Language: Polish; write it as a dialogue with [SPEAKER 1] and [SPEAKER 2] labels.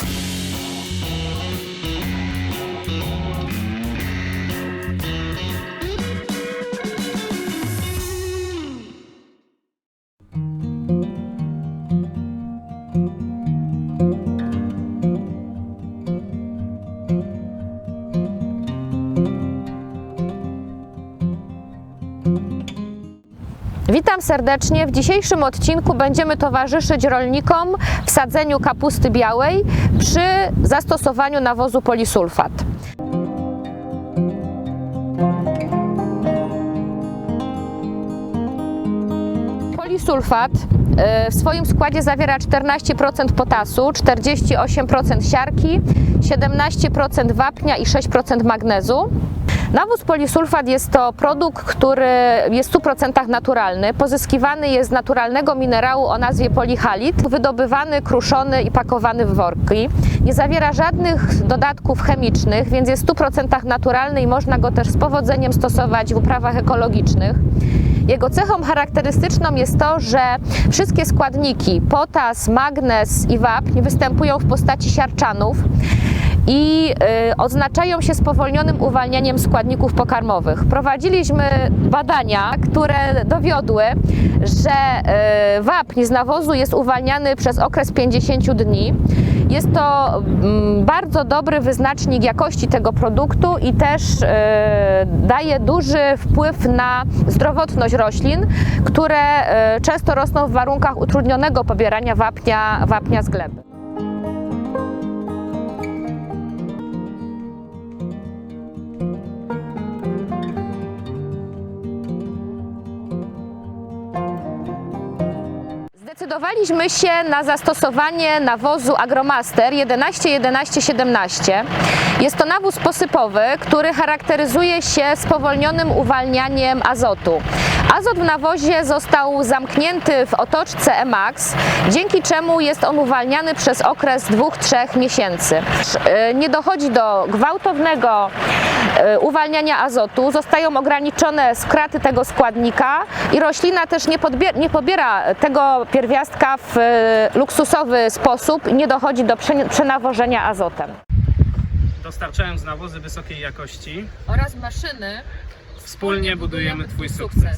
[SPEAKER 1] Bye. Witam serdecznie. W dzisiejszym odcinku będziemy towarzyszyć rolnikom w sadzeniu kapusty białej przy zastosowaniu nawozu polisulfat. Polisulfat e, w swoim składzie zawiera 14% potasu, 48% siarki, 17% wapnia i 6% magnezu. Nawóz polisulfat jest to produkt, który jest w 100% naturalny. Pozyskiwany jest z naturalnego minerału o nazwie polihalit, wydobywany, kruszony i pakowany w worki. Nie zawiera żadnych dodatków chemicznych, więc jest w 100% naturalny i można go też z powodzeniem stosować w uprawach ekologicznych. Jego cechą charakterystyczną jest to, że wszystkie składniki potas, magnez i wapń występują w postaci siarczanów i y, odznaczają się spowolnionym uwalnianiem składników pokarmowych. Prowadziliśmy badania, które dowiodły, że y, wapń z nawozu jest uwalniany przez okres 50 dni. Jest to mm, bardzo dobry wyznacznik jakości tego produktu i też y, daje duży wpływ na zdrowotność roślin, które często rosną w warunkach utrudnionego pobierania wapnia, wapnia z gleby. Zdecydowaliśmy się na zastosowanie nawozu Agromaster 11 11 17. Jest to nawóz posypowy, który charakteryzuje się spowolnionym uwalnianiem azotu. Azot w nawozie został zamknięty w otoczce Emax, dzięki czemu jest on uwalniany przez okres 2-3 miesięcy. E, Nie dochodzi do gwałtownego uwalniania azotu, zostają ograniczone skraty tego składnika i roślina też nie, nie pobiera tego pierwiastka w e, luksusowy sposób i nie dochodzi do prze- przenawożenia azotem.
[SPEAKER 2] Dostarczając nawozy wysokiej jakości,
[SPEAKER 1] Oraz maszyny
[SPEAKER 2] wspólnie budujemy Twój sukces.